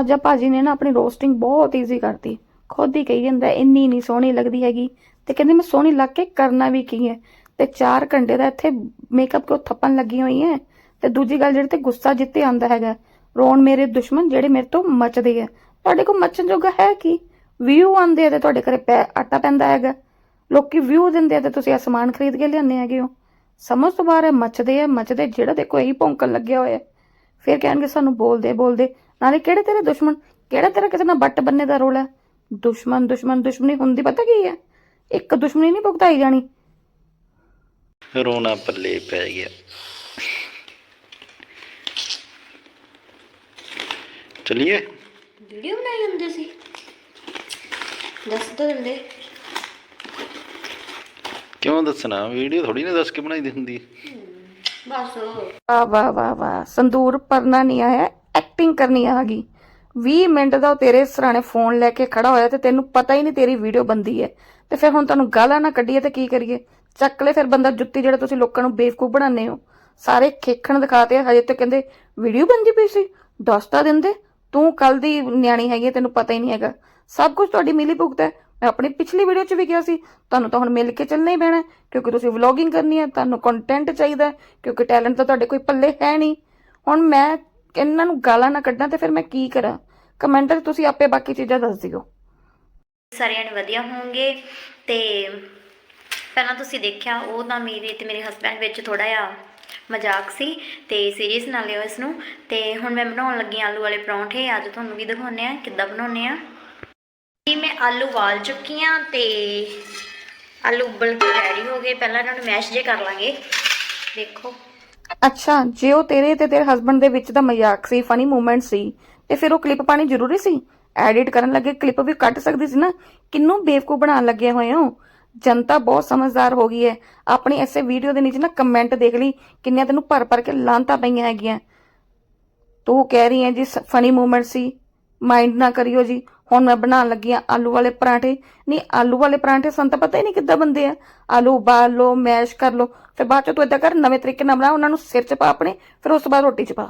ਅੱਜ ਆ ਭਾਜੀ ਨੇ ਨਾ ਆਪਣੀ ਰੋਸਟਿੰਗ ਬਹੁਤ ਈਜ਼ੀ ਕਰਤੀ। ਖੁਦ ਹੀ ਕਹੀ ਜਾਂਦਾ ਇੰਨੀ ਨਹੀਂ ਸੋਹਣੀ ਲੱਗਦੀ ਹੈਗੀ। ਤੇ ਕਹਿੰਦੀ ਮੈਂ ਸੋਹਣੀ ਲੱਗ ਕੇ ਕਰਨਾ ਵੀ ਕੀ ਹੈ? ਤੇ 4 ਘੰਟੇ ਦਾ ਇੱਥੇ ਮੇਕਅਪ ਕਿਉਂ ਥੱਪਣ ਲੱਗੀ ਹੋਈ ਹੈ? ਤੇ ਦੂਜੀ ਗੱਲ ਜਿਹੜੇ ਤੇ ਗੁੱਸਾ ਜਿੱਤੇ ਆਂਦਾ ਹੈਗਾ। ਰੋਣ ਮੇਰੇ ਦੁਸ਼ਮਣ ਜਿਹੜੇ ਮੇਰੇ ਤੋਂ ਮੱਚਦੇ ਆ। ਤੁਹਾਡੇ ਕੋਲ ਮੱਚਣ ਜੋਗਾ ਹੈ ਕੀ? ਵਿਊ ਆਂਦੇ ਆ ਤੇ ਤੁਹਾਡੇ ਘਰੇ ਪੈ ਆਟਾ ਪੈਂਦਾ ਹੈਗਾ। ਲੋਕੀ ਵਿਊ ਦਿੰਦੇ ਆ ਤੇ ਤੁਸੀਂ ਇਹ ਸਮਾਨ ਖਰੀਦ ਕੇ ਲਿਆਉਂਦੇ ਹੈਗੇ ਹੋ। ਸਮਝ ਤੋਂ ਬਾਹਰ ਹੈ ਮੱਚਦੇ ਆ, ਮੱਚਦੇ ਜਿਹੜਾ ਦੇਖੋ ਇਹੀ ਭੌਂਕਣ ਲੱਗਿਆ ਹੋਇਆ। ਫਿਰ ਕਹਿਣਗੇ ਸਾਨੂੰ ਬੋਲਦੇ ਬੋਲਦੇ। ਨਾਲੇ ਕਿਹੜੇ ਤੇਰੇ ਦੁਸ਼ਮਣ? ਕਿਹੜਾ ਤੇਰਾ ਕਿਸੇ ਨਾਲ ਬੱਟ ਬੰਨੇ ਦਾ ਰੋਲ ਹੈ? ਦੁਸ਼ਮਣ ਦੁਸ਼ਮਣ, ਦੁਸ਼ਮਣੀ ਹੁੰਦੀ ਪਤਾ ਕੀ ਹੈ? ਇੱਕ ਦੁਸ਼ਮਣੀ ਨਹੀਂ ਭੁਗਤਾਈ ਜਾਣੀ। ਰੋਣਾ ਪੱਲੇ ਪੈ ਗਿਆ। ਚਲਿਏ? ਵੀਡੀਓ ਬਣਾਈ ਹੁੰਦੇ ਸੀ। ਦੱਸ ਤਾਂ ਦਿੰਦੇ। ਕਿਉਂ ਦੱਸਣਾ? ਵੀਡੀਓ ਥੋੜੀ ਨਾ ਦੱਸ ਕੇ ਬਣਾਈ ਦੀ ਹੁੰਦੀ ਬਸ ਵਾਹ ਵਾਹ ਵਾਹ ਵਾਹ। ਸੰਦੂਰ ਪਰਨਾ ਨਹੀਂ ਆਇਆ ਐਕਟਿੰਗ ਕਰਨੀ ਆ ਗਈ। 20 ਮਿੰਟ ਦਾ ਉਹ ਤੇਰੇ ਸਰਾਣੇ ਫੋਨ ਲੈ ਕੇ ਖੜਾ ਹੋਇਆ ਤੇ ਤੈਨੂੰ ਪਤਾ ਹੀ ਨਹੀਂ ਤੇਰੀ ਵੀਡੀਓ ਬੰਦੀ ਹੈ। ਤੇ ਫਿਰ ਹੁਣ ਤੁਹਾਨੂੰ ਗਾਲਾਂ ਨਾ ਕੱਢੀਏ ਤੇ ਕੀ ਕਰੀਏ? ਚੱਕ ਲੈ ਫਿਰ ਬੰਦਾ ਜੁੱਤੀ ਜਿਹੜਾ ਤੁਸੀਂ ਲੋਕਾਂ ਨੂੰ ਬੇਵਕੂਫ ਬਣਾਉਂਦੇ ਹੋ। ਸਾਰੇ ਖੇਖਣ ਦਿਖਾਤੇ ਹਜੇ ਤੇ ਕਹਿੰਦੇ ਵੀਡੀਓ ਬੰਦੀ ਪਈ ਸੀ। ਦੱਸ ਤਾਂ ਦਿੰਦੇ, ਤੂੰ ਕੱਲ ਦੀ ਨਿਆਣੀ ਹੈਗੀ ਤੈਨੂੰ ਪਤਾ ਹੀ ਨਹੀਂ ਹੈਗਾ। ਸਭ ਕੁਝ ਤੁਹਾਡੀ ਮਿਲੀ ਭੁਗਤ ਹੈ। ਮੈਂ ਆਪਣੀ ਪਿਛਲੀ ਵੀਡੀਓ 'ਚ ਵੀ ਕਿਹਾ ਸੀ, ਤੁਹਾਨੂੰ ਤਾਂ ਹੁਣ ਮਿਲ ਕੇ ਚੱਲਣਾ ਹੀ ਪੈਣਾ ਕਿਉਂਕਿ ਤੁਸੀਂ ਵਲੌਗਿੰਗ ਕਰਨੀ ਹੈ, ਤੁਹਾਨੂੰ ਕੰਟੈਂਟ ਚਾਹੀਦਾ ਕਿਉਂਕਿ ਟੈਲੈਂਟ ਤਾਂ ਤੁਹਾਡੇ ਕੋਈ ਪੱਲੇ ਹੈ ਨਹੀਂ। ਹੁਣ ਮੈਂ ਇਹਨਾਂ ਨੂੰ ਗਾਲਾਂ ਨਾ ਕੱਢਾਂ ਤੇ ਫਿਰ ਮੈਂ ਕੀ ਕਰਾਂ? ਕਮੈਂਟ 'ਚ ਤੁਸੀਂ ਆਪੇ ਬਾਕੀ ਚੀਜ਼ਾਂ ਦੱਸ ਦਿਓ। ਸਾਰਿਆਂ ਨੇ ਵਧੀਆ ਹੋਣਗੇ ਤੇ ਪਹਿਲਾਂ ਤੁਸੀਂ ਦੇਖਿਆ, ਉਹ ਤਾਂ ਮੇਰੇ ਤੇ ਮੇਰੇ ਹਸਬੰਡ ਵਿੱਚ ਥੋੜਾ ਜਿਹਾ ਮਜ਼ਾਕ ਸੀ ਤੇ ਸੀਰੀਅਸ ਨਾ ਲਿਓ ਇਸ ਨੂੰ ਤੇ ਹੁਣ ਮੈਂ ਬਣਾਉਣ ਲੱਗੀ ਆਲੂ ਵਾਲੇ ਪਰੌਂਠੇ, ਅੱਜ ਤੁਹਾਨੂੰ ਵੀ ਦਿਖਾਉਂਦੇ ਆ ਕਿੱਦਾਂ ਬਣਾਉਂਦੇ ਆ ਜੀ, ਮੈਂ ਆਲੂ ਵਾਲ ਚੁੱਕੀ ਆ ਤੇ ਆਲੂ ਉਬਲ ਕੇ ਰੈਡੀ ਹੋ ਗਏ। ਪਹਿਲਾਂ ਇਹਨਾਂ ਨੂੰ ਮੈਸ਼ ਜੇ ਕਰ ਲਾਂਗੇ। ਦੇਖੋ। ਅੱਛਾ, ਜੇ ਉਹ ਤੇਰੇ ਤੇ ਤੇਰੇ ਹਸਬੰਡ ਦੇ ਵਿੱਚ ਦਾ ਮਜ਼ਾਕ ਸੀ ਫਨੀ ਮੂਮੈਂਟ ਸੀ, ਤੇ ਫਿਰ ਉਹ ਕਲਿੱਪ ਪਾਣੀ ਜ਼ਰੂਰੀ ਸੀ? ਐਡਿਟ ਕਰਨ ਲੱਗੇ ਕਲਿੱਪ ਵੀ ਕੱਟ ਸਕਦੀ ਸੀ ਨਾ? ਕਿੰਨੂੰ ਬੇਵਕੂਫ ਬਣਾਉਣ ਲੱਗੇ ਹੋਏ ਹੋ? ਜਨਤਾ ਬਹੁਤ ਸਮਝਦਾਰ ਹੋ ਗਈ ਹੈ। ਆਪਣੀ ਐਸੇ ਵੀਡੀਓ ਦੇ ਨੀਚੇ ਨਾ ਕਮੈਂਟ ਦੇਖ ਲਈ, ਕਿੰਨੀਆਂ ਤੈਨੂੰ ਭਰ ਭਰ ਕੇ ਲਾਂਤਾ ਪਈਆਂ ਹੈਗੀਆਂ। ਤੂੰ ਕਹਿ ਰਹੀ ਹੈ ਜੀ ਫਨੀ ਮੂਮੈਂਟ ਸੀ। ਮਾਈਂਡ ਨਾ ਕਰਿਓ ਜੀ। ਹੁਣ ਮੈਂ ਬਣਾਉਣ ਲੱਗੀ ਆ ਆਲੂ ਵਾਲੇ ਪਰਾਂਠੇ। ਨਹੀਂ, ਆਲੂ ਵਾਲੇ ਪਰਾਂਠੇ ਸਾਨੂੰ ਪਤਾ ਹੀ ਨਹੀਂ ਕਿੱਦਾਂ ਬੰਦੇ ਆ। ਆਲੂ ਉਬਾਲ ਲਓ, ਮੈਸ਼ ਕਰ ਲਓ, ਫਿਰ ਬਾਅਦ ਚ ਤੂੰ ਇਦਾਂ ਕਰ, ਨਵੇਂ ਤਰੀਕੇ ਨਾਲ ਬਣਾ, ਉਹਨਾਂ ਨੂੰ ਸਿਰ ਚ ਪਾ ਆਪਣੇ, ਫਿਰ ਉਸ ਤੋਂ ਬਾਅਦ ਰੋਟੀ ਚ ਪਾ।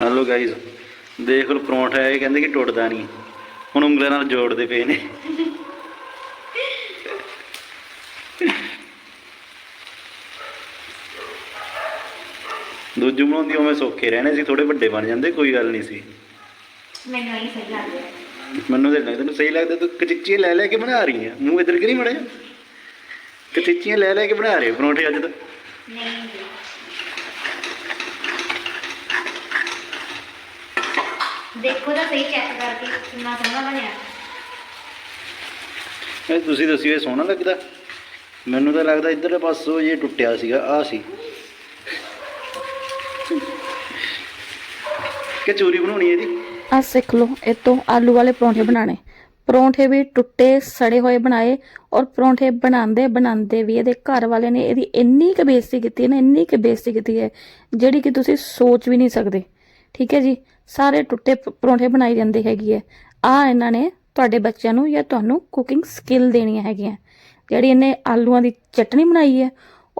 ਹਲੋ ਗਾਈਜ਼ ਦੇਖ ਲਓ ਪਰੌਂਠਾ ਇਹ ਕਹਿੰਦੇ ਕਿ ਟੁੱਟਦਾ ਨਹੀਂ। ਹੁਣ ਉਂਗਲਾਂ ਨਾਲ ਜੋੜਦੇ ਪਏ ਨੇ। ਦੂਜੂ ਬਣਾਉਂਦੀ ਉਵੇਂ ਸੌਖੇ ਰਹਿਣੇ ਸੀ ਥੋੜੇ ਵੱਡੇ ਬਣ ਜਾਂਦੇ ਕੋਈ ਗੱਲ ਨਹੀਂ ਸੀ। ਮੈਨੂੰ ਇਹ ਸਹੀ ਲੱਗਦਾ ਮੈਨੂੰ ਤਾਂ ਲੱਗਦਾ ਤੈਨੂੰ ਸਹੀ ਲੱਗਦਾ ਤੂੰ ਕਚਿੱਚੀਆਂ ਲੈ ਲੈ ਕੇ ਬਣਾ ਰਹੀ ਹੈ ਮੂੰਹ ਇੱਧਰ ਕਰੀ ਮੜਿਆ ਕਚਿੱਚੀਆਂ ਲੈ ਲੈ ਕੇ ਬਣਾ ਰਹੇ ਪਰੌਂਠੇ ਅੱਜ ਤਾਂ। ਨਹੀਂ ਜੀ। ਦੇਖੋ ਤਾਂ ਸਹੀ ਚੈੱਕ ਕਰਕੇ ਕਿੰਨਾ ਸੋਹਣਾ ਬਣਿਆ। ਇਹ ਤੁਸੀਂ ਦੱਸਿਓ ਇਹ ਸੋਹਣਾ ਲੱਗਦਾ? ਮੈਨੂੰ ਤਾਂ ਲੱਗਦਾ ਇੱਧਰਲੇ ਪਾਸੋਂ ਇਹ ਟੁੱਟਿਆ ਸੀਗਾ ਆ ਸੀ। ਕਿ ਚੋਰੀ ਬਣਾਉਣੀ ਇਹਦੀ ਆ ਸਿੱਖ ਲਓ, ਇਹ ਤੋਂ ਆਲੂ ਵਾਲੇ ਪਰੌਂਠੇ ਬਣਾਣੇ ਪਰੌਂਠੇ ਵੀ ਟੁੱਟੇ, ਸੜੇ ਹੋਏ ਬਣਾਏ ਔਰ ਪਰੌਂਠੇ ਬਣਾਉਂਦੇ ਬਣਾਉਂਦੇ ਵੀ ਇਹਦੇ ਘਰ ਵਾਲੇ ਨੇ ਇਹਦੀ ਇੰਨੀ ਕੁ ਬੇਇੱਜ਼ਤੀ ਕੀਤੀ ਨਾ, ਇੰਨੀ ਕੁ ਬੇਇੱਜ਼ਤੀ ਕੀਤੀ ਹੈ, ਜਿਹੜੀ ਕਿ ਤੁਸੀਂ ਸੋਚ ਵੀ ਨਹੀਂ ਸਕਦੇ। ਠੀਕ ਹੈ ਜੀ? ਸਾਰੇ ਟੁੱਟੇ ਪਰੌਂਠੇ ਬਣਾਈ ਜਾਂਦੇ ਹੈਗੀ ਹੈ। ਆ ਇਹਨਾਂ ਨੇ ਤੁਹਾਡੇ ਬੱਚਿਆਂ ਨੂੰ ਜਾਂ ਤੁਹਾਨੂੰ ਕੁਕਿੰਗ ਸਕਿੱਲ ਦੇਣੀਆਂ ਹੈਗੀਆਂ। ਜਿਹੜੀ ਇਹਨੇ ਆਲੂਆਂ ਦੀ ਚਟਨੀ ਬਣਾਈ ਹੈ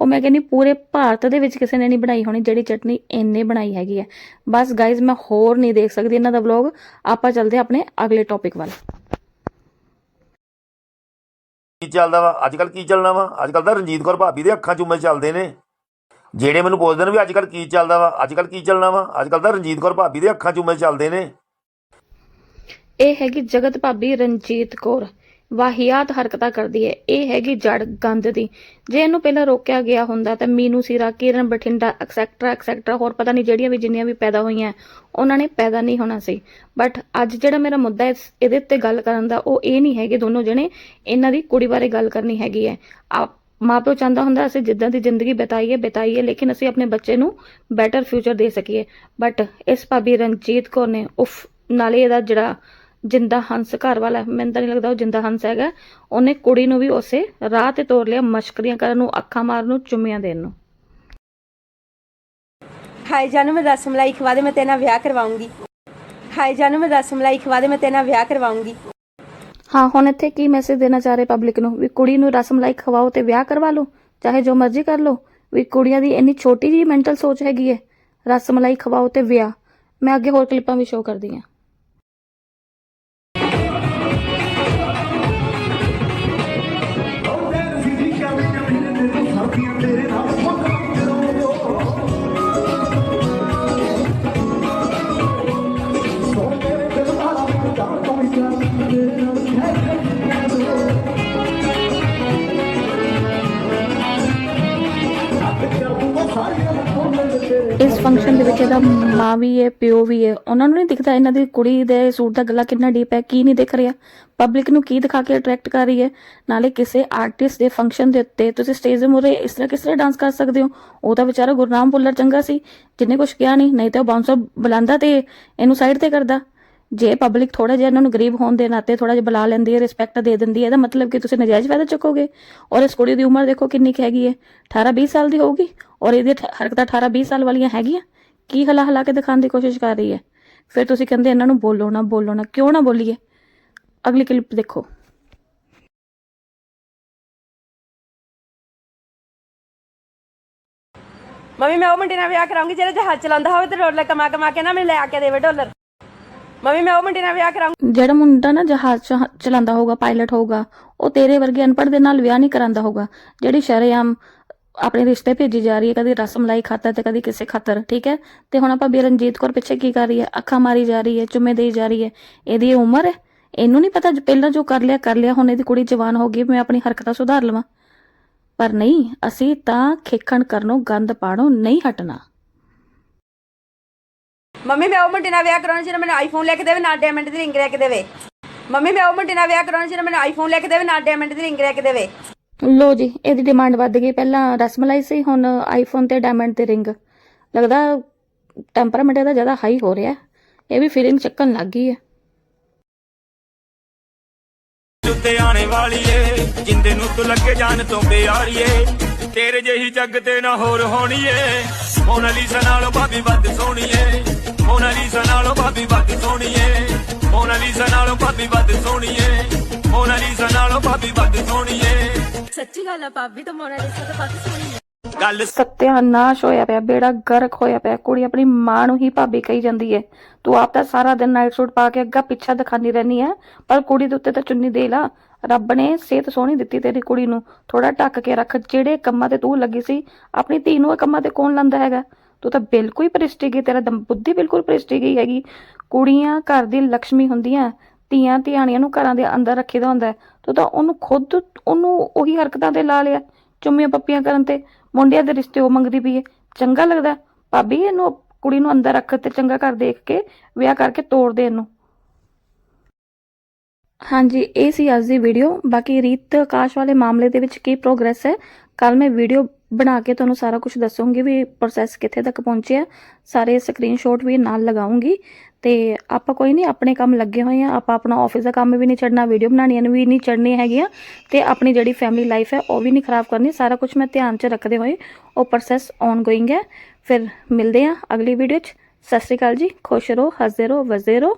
ਉਹ ਮੈਂ ਕਹਿੰਦੀ ਪੂਰੇ ਭਾਰਤ ਦੇ ਵਿੱਚ ਕਿਸੇ ਨੇ ਨਹੀਂ ਬਣਾਈ ਹੋਣੀ ਜਿਹੜੀ ਚਟਨੀ ਇੰਨੇ ਬਣਾਈ ਹੈਗੀ ਹੈ। ਬਸ ਗਾਇਜ਼ ਮੈਂ ਹੋਰ ਨਹੀਂ ਦੇਖ ਸਕਦੀ ਇਹਨਾਂ ਦਾ ਵਲੌਗ ਆਪਾਂ ਚੱਲਦੇ ਆਪਣੇ ਅਗਲੇ ਟੌਪਿਕ ਵੱਲ। ਕੀ ਚੱਲਦਾ ਵਾ? ਅੱਜ ਕੱਲ ਕੀ ਚੱਲਣਾ ਵਾ? ਅੱਜ ਕੱਲ ਤਾਂ ਰਣਜੀਤ ਕੌਰ ਭਾਬੀ ਦੇ ਅੱਖਾਂ ਚੁੰਮੇ ਚੱਲਦੇ ਨੇ। ਜਿਹੜੇ ਮੈਨੂੰ ਪੁੱਛਦੇ ਨੇ ਵੀ ਅੱਜ ਕੱਲ ਕੀ ਚੱਲਦਾ ਵਾ? ਅੱਜ ਕੱਲ ਕੀ ਚੱਲਣਾ ਵਾ? ਅੱਜ ਕੱਲ ਤਾਂ ਰਣਜੀਤ ਕੌਰ ਭਾਬੀ ਦੇ ਅੱਖਾਂ ਚੁੰਮੇ ਚੱਲਦੇ ਨੇ। ਇਹ ਹੈਗੀ ਜਗਤ ਭਾਬੀ ਰਣਜੀਤ ਕੌਰ। ਵਾਹਿਆਤ ਹਰਕਤਾਂ ਕਰਦੀ ਹੈ। ਇਹ ਹੈਗੀ ਜੜ ਗੰਦ ਦੀ। ਜੇ ਇਹਨੂੰ ਪਹਿਲਾਂ ਰੋਕਿਆ ਗਿਆ ਹੁੰਦਾ ਤਾਂ ਮੀਨੂ, ਸੀਰਾ, ਕਿਰਨ, ਬਠਿੰਡਾ ਐਕਸੈਕਟਰਾ ਐਕਸੈਕਟਰਾ ਹੋਰ ਪਤਾ ਨਹੀਂ ਜਿਹੜੀਆਂ ਵੀ ਜਿੰਨੀਆਂ ਵੀ ਪੈਦਾ ਹੋਈਆਂ, ਉਹਨਾਂ ਨੇ ਪੈਦਾ ਨਹੀਂ ਹੋਣਾ ਸੀ। ਬਟ ਅੱਜ ਜਿਹੜਾ ਮੇਰਾ ਮੁੱਦਾ ਹੈ ਇਸ- ਇਹਦੇ ਉੱਤੇ ਗੱਲ ਕਰਨ ਦਾ, ਉਹ ਇਹ ਨਹੀਂ ਹੈਗੇ ਦੋਨੋਂ ਜਣੇ ਇਹਨਾਂ ਦੀ ਕੁੜੀ ਬਾਰੇ ਗੱਲ ਕਰਨੀ ਹੈਗੀ ਹੈ। ਆਪ ਮਾਪਿਓ ਚਾਹੁੰਦਾ ਹੁੰਦਾ ਅਸੀਂ ਜਿੱਦਾਂ ਦੀ ਜ਼ਿੰਦਗੀ ਬਿਤਾਈਏ ਬਿਤਾਈਏ, ਲੇਕਿਨ ਅਸੀਂ ਆਪਣੇ ਬੱਚੇ ਨੂੰ ਬੈਟਰ ਫਿਊਚਰ ਦੇ ਸਕੀਏ। ਬਟ ਇਸ ਭਾਬੀ ਰਣਜੀਤ ਕੌਰ ਨੇ, ਉਫ, ਨਾਲੇ ਇਹਦਾ ਜਿਹੜਾ ਜਿੰਦਾ ਹੰਸ ਘਰ ਵਾਲਾ ਮੈਨੂੰ ਤਾਂ ਨਹੀਂ ਲੱਗਦਾ ਉਹ ਜਿੰਦਾ ਹੰਸ ਹੈਗਾ। ਉਹਨੇ ਕੁੜੀ ਨੂੰ ਵੀ ਉਸੇ ਰਾਹ ਤੇ ਤੋਰ ਲਿਆ ਮਸ਼ਕਰੀਆਂ ਕਰਨ ਨੂੰ ਅੱਖਾਂ ਮਾਰਨ ਨੂੰ ਚੁੰਮੀਆਂ ਦੇਣ ਨੂੰ। ਹਾਏ ਜਾਨੂ ਮੈਂ ਰਸਮਲਾਈ ਖਵਾ ਦੇ ਮੈਂ ਤੇਰੇ ਨਾਲ ਵਿਆਹ ਕਰਵਾਉਂਗੀ। ਹਾਏ ਜਾਨੂ ਮੈਂ ਰਸਮਲਾਈ ਖਵਾ ਦੇ ਮੈਂ ਤੇਰੇ ਨਾਲ ਵਿਆਹ ਕਰਵਾਉਂਗੀ। ਹਾਂ ਹੁਣ ਇੱਥੇ ਕੀ ਮੈਸੇਜ ਦੇਣਾ ਚਾਹ ਰਹੇ ਪਬਲਿਕ ਨੂੰ? ਵੀ ਕੁੜੀ ਨੂੰ ਰਸਮਲਾਈ ਖਵਾਓ ਤੇ ਵਿਆਹ ਕਰਵਾ ਲਓ ਚਾਹੇ ਜੋ ਮਰਜ਼ੀ ਕਰ ਲਓ। ਵੀ ਕੁੜੀਆਂ ਦੀ ਇੰਨੀ ਛੋਟੀ ਜੀ ਮੈਂਟਲ ਸੋਚ ਹੈਗੀ ਹੈ ਰਸਮਲਾਈ ਖਵਾਓ ਤੇ ਵਿਆਹ। ਮੈਂ ਅੱਗੇ ਹੋਰ ਕਲਿੱਪਾਂ ਵੀ ਸ਼ੋਅ ਕਰਦੀ ਹਾਂ। ਫੰਕਸ਼ਨ ਦੇ ਵਿੱਚ ਇਹਦਾ ਮਾਂ ਵੀ ਹੈ, ਪਿਓ ਵੀ ਹੈ। ਉਹਨਾਂ ਨੂੰ ਨਹੀਂ ਦਿਖਦਾ ਇਹਨਾਂ ਦੀ ਕੁੜੀ ਦੇ ਸੂਟ ਦਾ ਗਲਾ ਕਿੰਨਾ ਡੀਪ ਹੈ, ਕੀ ਨਹੀਂ ਦਿਖ ਰਿਹਾ। ਪਬਲਿਕ ਨੂੰ ਕੀ ਦਿਖਾ ਕੇ ਅਟਰੈਕਟ ਕਰ ਰਹੀ ਹੈ? ਨਾਲੇ ਕਿਸੇ ਆਰਟਿਸਟ ਦੇ ਫੰਕਸ਼ਨ ਦੇ ਉੱਤੇ ਤੁਸੀਂ ਸਟੇਜ ਦੇ ਮੂਹਰੇ ਇਸ ਤਰ੍ਹਾਂ ਕਿਸ ਤਰ੍ਹਾਂ ਡਾਂਸ ਕਰ ਸਕਦੇ ਹੋ? ਉਹ ਤਾਂ ਵਿਚਾਰਾ ਗੁਰਨਾਮ ਭੁੱਲਰ ਚੰਗਾ ਸੀ। ਜਿਹਨੇ ਕੁਝ ਕਿਹਾ ਨਹੀਂ ਨਹੀਂ ਤਾਂ ਉਹ ਬਾਉਂਸਰ ਬੁਲਾਉਂਦਾ ਤੇ ਇਹਨੂੰ ਸਾਈਡ ਤੇ ਕਰਦਾ। ਜੇ ਪਬਲਿਕ ਥੋੜਾ ਜਿਹਾ ਇਹਨਾਂ ਨੂੰ ਗਰੀਬ ਹੋਣ ਦੇ ਨਾਤੇ ਥੋੜਾ ਜਿਹਾ ਬੁਲਾ ਲੈਂਦੀ ਹੈ ਰਿਸਪੈਕਟ ਦੇ ਦਿੰਦੀ ਹੈ, ਇਹਦਾ ਮਤਲਬ ਕਿ ਤੁਸੀਂ ਨਜਾਇਜ਼ ਫਾਇਦਾ ਚੁੱਕੋਗੇ। ਔਰ ਇਸ ਕੁੜੀ ਦੀ ਉਮਰ ਦੇਖੋ ਕਿੰਨੀ ਕੁ ਹੈਗੀ ਹੈ। 18 20 ਸਾਲ ਦੀ ਹੋਊਗੀ। ਔਰ ਇਹਦੀ ਹਰਕਤਾਂ 18 20 ਸਾਲ ਵਾਲੀਆਂ ਹੈਗੀਆਂ। ਕੀ ਹਲਾ ਹਲਾ ਕੇ ਦਿਖਾਉਣ ਦੀ ਕੋਸ਼ਿਸ਼ ਕਰ ਰਹੀ ਹੈ? ਫਿਰ ਤੁਸੀਂ ਕਹਿੰਦੇ ਇਹਨਾਂ ਨੂੰ ਬੋਲੋ ਨਾ ਬੋਲੋ ਨਾ। ਕਿਉਂ ਨਾ ਬੋਲੀਏ? ਅਗਲੀ ਕਲਿੱਪ ਦੇਖੋ। ਮੰਮੀ ਮੈਂ ਉਹ ਮੁੰਡੇ ਨਾਲ ਵਿਆਹ ਕਰਾਉਂਗੀ ਜਿਹੜਾ ਜਹਾਜ਼ ਚਲਾਉਂਦਾ ਹੋਵੇ ਤੇ ਡਾਲਰ ਕਮਾ ਕਮਾ ਕੇ ਨਾ ਮੈਨੂੰ ਲੈ ਕੇ ਦੇਵੇ ਡਾਲਰ। ਮੰਮੀ ਮੈਂ ਉਹ ਮੁੰਡੇ ਨਾਲ ਵਿਆਹ ਕਰਾਉਂਗੀ ਜਿਹੜਾ ਮੁੰਡਾ ਨਾ ਜਹਾਜ਼ ਚਲਾਉਂਦਾ ਹੋਊਗਾ ਪਾਇਲਟ ਹੋਊਗਾ ਉਹ ਤੇਰੇ ਵਰਗੇ ਅਨਪੜ੍ਹ ਦੇ ਨਾਲ ਵਿਆਹ ਨਹੀਂ ਕਰਾਂਦਾ ਹੋਊਗਾ। ਜਿਹੜੀ ਸ਼ਰੇਆਮ ਆਪਣੇ ਰਿਸ਼ਤੇ ਭੇਜੀ ਜਾ ਰਹੀ ਹੈ, ਕਦੀ ਰਸਮਲਾਈ ਖਾਤਰ ਤੇ ਕਦੀ ਕਿਸੇ ਖਾਤਰ, ਠੀਕ ਹੈ? ਤੇ ਹੁਣ ਆਪਾਂ ਬੇਰਨਜੀਤ ਕੌਰ ਪਿੱਛੇ ਕੀ ਕਰ ਰਹੀ ਹੈ? ਅੱਖਾਂ ਮਾਰੀ ਜਾ ਰਹੀ ਹੈ, ਚੁੰਮੇ ਦੇਈ ਜਾ ਰਹੀ ਹੈ। ਇਹਦੀ ਉਮਰ ਹੈ? ਇਹਨੂੰ ਨਹੀਂ ਪਤਾ, ਪਹਿਲਾਂ ਜੋ ਕਰ ਲਿਆ ਕਰ ਲਿਆ, ਹੁਣ ਇਹਦੀ ਕੁੜੀ ਜਵਾਨ ਹੋ ਗਈ, ਮੈਂ ਆਪਣੀ ਹਰਕਤਾਂ ਸੁਧਾਰ ਲਵਾਂ। ਪਰ ਨਹੀਂ, ਅਸੀਂ ਤਾਂ ਖੇਖਣ ਕਰਨੋਂ ਗੰਦ ਪਾੜੋਂ ਨਹੀਂ ਹਟਣਾ। ਮੰਮੀ, ਮੈਂ ਉਹ ਮੁੰਡੇ ਨਾਲ ਵਿਆਹ ਕਰਾਉਣਾ ਜਿਹੜਾ ਮੈਨੂੰ ਆਈਫੋਨ ਲੈ ਕੇ ਦੇਵੇ, ਨਾਲ ਡਾਇਮੰਡ ਦੀ ਰਿੰਗ ਲੈ ਕੇ ਦੇਵੇ। ਮੰਮੀ, ਮੈਂ ਉਹ ਮੁੰਡੇ ਨਾਲ ਵਿਆਹ ਕਰਾਉਣਾ ਜਿਹੜਾ ਮੈਨੂੰ ਆਈਫੋਨ ਲੈ ਕੇ ਦੇਵੇ, ਨਾਲ ਡਾਇਮੰਡ ਦੀ ਰਿੰਗ ਲੈ ਕੇ ਦੇਵੇ। ਲੋ ਜੀ, ਇਹਦੀ ਡਿਮਾਂਡ ਵੱਧ ਗਈ। ਪਹਿਲਾਂ ਰਸਮਲਾਈ ਸੀ, ਹੁਣ ਆਈਫੋਨ ਤੇ ਡਾਇਮੰਡ ਤੇ ਰਿੰਗ ਲੱਗਦਾ ਟੈਂਪਰਾਮੈਂਟ ਇਹਦਾ ਜ਼ਿਆਦਾ ਹਾਈ ਹੋ ਰਿਹਾ। ਇਹ ਵੀ ਫੀਲਿੰਗ ਚੱਕਣ ਲੱਗ ਗਈ ਹੈ। ਉੱਤੇ ਆਣੇ ਵਾਲੀ ਜਿੰਦੇ ਨੂੰ ਤੂੰ ਲੱਗੇ ਜਾਣ ਤੋਂ ਪਿਆਰੀਏ। ਤੇਰੇ ਜਿਹੀ ਜੱਗ ਤੇ ਨਾ ਹੋਰ ਹੋਣੀ ਏ ਮੋਨਾਲੀਸਾ ਨਾਲੋਂ ਭਾਬੀ ਵੱਧ ਸੋਹਣੀ ਏ ਮੋਨਾਲੀਸਾ ਨਾਲੋਂ ਭਾਬੀ ਵੱਧ ਸੋਹਣੀ ਏ ਮੋਨਾਲੀਸਾ ਨਾਲੋਂ ਭਾਬੀ ਵੱਧ ਸੋਹਣੀ ਏ ਮੋਨਾਲੀਸਾ ਨਾਲੋਂ ਭਾਬੀ ਵੱਧ ਸੋਹਣੀ ਏ ਸੱਚੀ ਗੱਲ ਆ ਭਾਬੀ ਤਾਂ ਮੋਨਾਲੀਸਾ ਤਾਂ ਬਹੁਤ ਸੋਹਣੀ ਹੈ ਗੱਲ ਸਤਿਆਨਾਸ਼ ਹੋਇਆ ਪਿਆ ਬੇੜਾ ਗਰਕ ਹੋਇਆ ਪਿਆ ਕੁੜੀ ਆਪਣੀ ਮਾਂ ਨੂੰ ਹੀ ਭਾਬੀ ਕਹੀ ਜਾਂਦੀ ਹੈ ਤੂੰ ਆਪ ਤਾਂ ਸਾਰਾ ਦਿਨ ਨਾਈਟ ਸੂਟ ਪਾ ਕੇ ਅੱਗਾ ਪਿੱਛਾ ਦਿਖਾਨੀ ਰਹਿਨੀ ਹੈ ਪਰ ਕੁੜੀ ਦੇ ਉੱਤੇ ਤਾਂ ਚੁੰਨੀ ਦੇ ਲਾ। ਰੱਬ ਨੇ ਸਿਹਤ ਸੋਹਣੀ ਦਿੱਤੀ ਤੇਰੀ ਕੁੜੀ ਨੂੰ। ਥੋੜਾ ਢੱਕ ਕੇ ਰੱਖ ਜਿਹੜੇ ਕੰਮਾਂ ਤੇ ਤੂੰ ਲੱਗੀ ਸੀ ਆਪਣੀ ਧੀ ਨੂੰ ਇਹ ਕੰਮਾਂ ਤੇ ਕੌਣ ਲਾਂਦਾ ਹੈਗਾ? ਤੂੰ ਤਾਂ ਬਿਲਕੁਲ ਹੀ ਭ੍ਰਿਸ਼ਟੀ ਗਈ ਤੇਰਾ ਦਮ ਬੁੱਧੀ ਬਿਲਕੁਲ ਭ੍ਰਿਸ਼ਟੀ ਗਈ ਹੈਗੀ। ਕੁੜੀਆਂ ਘਰ ਦੀ ਲక్ష్ਮੀ ਹੁੰਦੀਆਂ ਧੀਆਂ ਧਿਆਣੀਆਂ ਨੂੰ ਘਰਾਂ ਦੇ ਅੰਦਰ ਰੱਖੀਦਾ ਹੁੰਦਾ ਹੈ। ਤਾਂ ਉਹਨੂੰ ਖੁਦ ਉਹਨੂੰ ਉਹੀ ਹਰਕਤਾਂ ਤੇ ਲਾ ਲਿਆ। ਚੁੰਮੀਆਂ ਪੱਪੀਆਂ ਕਰਨ ਤੇ ਮੁੰਡਿਆਂ ਦੇ ਰਿਸ਼ਤੇ ਉਹ ਮੰਗਦੀ ਪਈ ਹੈ। ਚੰਗਾ ਲੱਗਦਾ ਭਾਬੀ, ਇਹਨੂੰ ਕੁੜੀ ਨੂੰ ਅੰਦਰ ਰੱਖ ਤੇ ਚੰਗਾ ਘਰ ਦੇਖ ਕੇ ਵਿਆਹ ਕਰਕੇ ਤੋੜ ਦੇ ਇਹਨੂੰ। ਹਾਂਜੀ, ਇਹ ਸੀ ਅੱਜ ਦੀ ਵੀਡੀਓ ਬਾਕੀ ਰੀਤ ਆਕਾਸ਼ ਵਾਲੇ ਮਾਮਲੇ ਦੇ ਵਿੱਚ ਕੀ ਪ੍ਰੋਗਰੈਸ ਹੈ? ਕੱਲ ਮੈਂ ਵੀਡੀਓ ਬਣਾ ਕੇ ਤੁਹਾਨੂੰ ਸਾਰਾ ਕੁਝ ਦੱਸੂੰਗੀ ਵੀ ਪ੍ਰੋਸੈਸ ਕਿੱਥੇ ਤੱਕ ਪਹੁੰਚਿਆ ਸਾਰੇ ਸਕਰੀਨਸ਼ਾਟ ਵੀ ਨਾਲ ਲਗਾਉਂਗੀ। ਤੇ ਆਪਾਂ ਕੋਈ ਨਹੀਂ ਆਪਣੇ ਕੰਮ ਲੱਗੇ ਹੋਏ ਆ। ਆਪਾਂ ਆਪਣਾ ਆਫਿਸ ਦਾ ਕੰਮ ਵੀ ਨਹੀਂ ਛੱਡਣਾ ਵੀਡੀਓ ਬਣਾਉਣੀਆਂ ਵੀ ਨਹੀਂ ਛੱਡਣੀ ਹੈਗੀਆਂ। ਤੇ ਆਪਣੀ ਜਿਹੜੀ ਫੈਮਿਲੀ ਲਾਈਫ ਹੈ, ਉਹ ਵੀ ਨਹੀਂ ਖਰਾਬ ਕਰਨੀ। ਸਾਰਾ ਕੁਝ ਮੈਂ ਧਿਆਨ 'ਚ ਰੱਖਦੇ ਹੋਏ ਉਹ ਪ੍ਰੋਸੈਸ ਔਨ ਗੋਇੰਗ ਹੈ। ਫਿਰ ਮਿਲਦੇ ਆ ਅਗਲੀ ਵੀਡੀਓ 'ਚ। ਸਤਿ ਸ਼੍ਰੀ ਅਕਾਲ ਜੀ। ਖੁਸ਼ ਰਹੋ, ਹੱਸਦੇ ਰਹੋ, ਵਸਦੇ ਰਹੋ।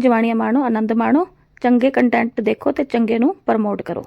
ਜਵਾਨੀਆਂ ਮਾਣੋ, ਆਨੰਦ ਮਾਣੋ। ਚੰਗੇ ਕੰਟੈਂਟ ਦੇਖੋ ਤੇ ਚੰਗੇ ਨੂੰ ਪ੍ਰਮੋਟ ਕਰੋ।